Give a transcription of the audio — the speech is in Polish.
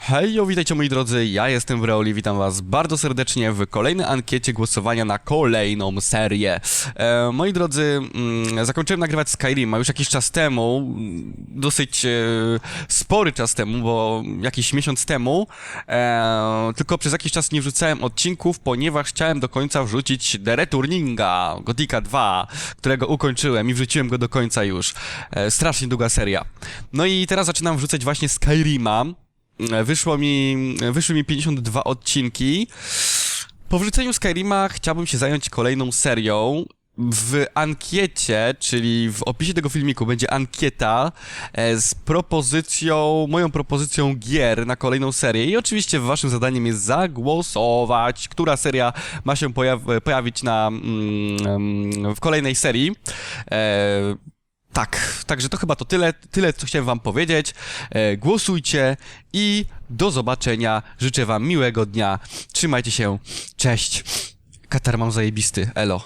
Hejo, witajcie moi drodzy, ja jestem Wreoli, witam was bardzo serdecznie w kolejnej ankiecie głosowania na kolejną serię. E, moi drodzy, mm, zakończyłem nagrywać Skyrima już jakiś czas temu, mm, dosyć e, spory czas temu, bo jakiś miesiąc temu, e, tylko przez jakiś czas nie wrzucałem odcinków, ponieważ chciałem do końca wrzucić The Returninga, Gotika 2, którego ukończyłem i wrzuciłem go do końca już. E, strasznie długa seria. No i teraz zaczynam wrzucać właśnie Skyrima. Wyszło mi, wyszły mi 52 odcinki. Po wrzuceniu Skyrima chciałbym się zająć kolejną serią. W ankiecie, czyli w opisie tego filmiku będzie ankieta e, z propozycją, moją propozycją gier na kolejną serię i oczywiście waszym zadaniem jest zagłosować, która seria ma się pojaw- pojawić na, mm, w kolejnej serii. E, tak, także to chyba to tyle, tyle co chciałem wam powiedzieć. E, głosujcie i do zobaczenia. Życzę wam miłego dnia. Trzymajcie się. Cześć. Katar mam zajebisty. Elo.